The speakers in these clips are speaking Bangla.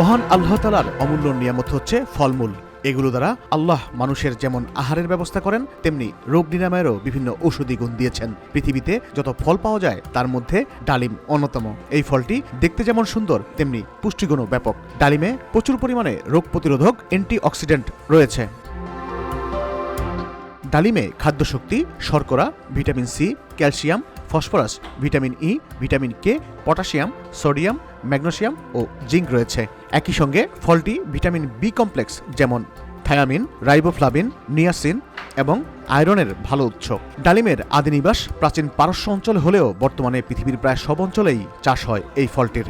মহান আল্লাহ তালার অমূল্য নিয়ামত হচ্ছে ফলমূল। এগুলো দ্বারা আল্লাহ মানুষের যেমন আহারের ব্যবস্থা করেন, তেমনি রোগ নিরাময়েরও বিভিন্ন ঔষধি গুণ দিয়েছেন। পৃথিবীতে যত ফল পাওয়া যায়, তার মধ্যে ডালিম অন্যতম। এই ফলটি দেখতে যেমন সুন্দর, তেমনি পুষ্টিগুণও ব্যাপক। ডালিমে প্রচুর পরিমাণে রোগ প্রতিরোধক অ্যান্টিঅক্সিডেন্ট রয়েছে। ডালিমে খাদ্যশক্তি, শর্করা, vitamin C, calcium phosphorus, vitamin E vitamin K potassium, sodium, magnesium ও জিঙ্ক রয়েছে। একই সঙ্গে ফলটি ভিটামিন বি কমপ্লেক্স, যেমন থায়ামিন, রাইবোফ্লাভিন, নিয়াসিন এবং আয়রনের ভালো উৎস। ডালিমের আদিনিবাস প্রাচীন পারস্য অঞ্চল হলেও বর্তমানে পৃথিবীর প্রায় সব অঞ্চলেই চাষ হয় এই ফলটির।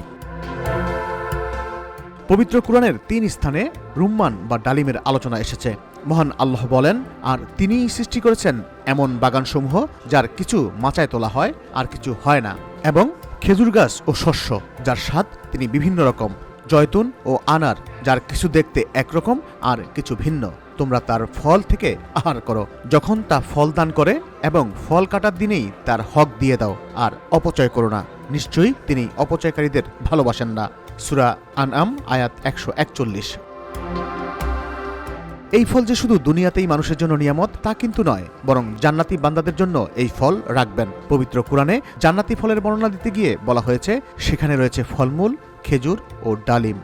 পবিত্র কোরআনের তিন স্থানে রুম্মান বা ডালিমের আলোচনা এসেছে। মহান আল্লাহ বলেন, আর তিনিই সৃষ্টি করেছেন এমন বাগানসমূহ যার কিছু মাচায় তোলা হয় আর কিছু হয় না এবং খেজুর গাছ ও শস্য যার স্বাদ তিনি বিভিন্ন রকম, জয়তুন ও আনার যার কিছু দেখতে একরকম আর কিছু ভিন্ন। তোমরা তার ফল থেকে আহার করো। যখন তা ফল দান করে এবং ফল কাটার দিনেই তার হক দিয়ে দাও আর অপচয় করো না। নিশ্চয়ই তিনি অপচয়কারীদের ভালোবাসেন না। সুরা আনআম, আয়াত একশো একচল্লিশ। এই ফল যে শুধু দুনিয়াতেই মানুষের জন্য নিয়ামত, তা কিন্তু নয়, বরং জান্নাতি বান্দাদের জন্য এই ফল রাখবেন। পবিত্র কোরআনে জান্নাতি ফলের বর্ণনা দিতে গিয়ে বলা হয়েছে, সেখানে রয়েছে ফলমূল, খেজুর ও ডালিম।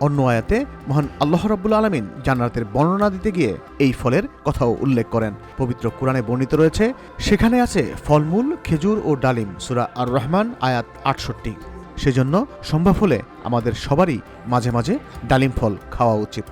অন্য আয়াতে, মহান আল্লাহ রাব্বুল আলমিন জান্নাতের বর্ণনা দিতে গিয়ে এই ফলের কথাও উল্লেখ করেন। পবিত্র কোরআনে বর্ণিত রয়েছে, সেখানে আছে ফলমূল, খেজুর ও ডালিম, সুরা আর রহমান আয়াত আটষট্টি। সেজন্য সম্ভব হলে আমাদের সবারই মাঝে মাঝে ডালিম ফল খাওয়া উচিত।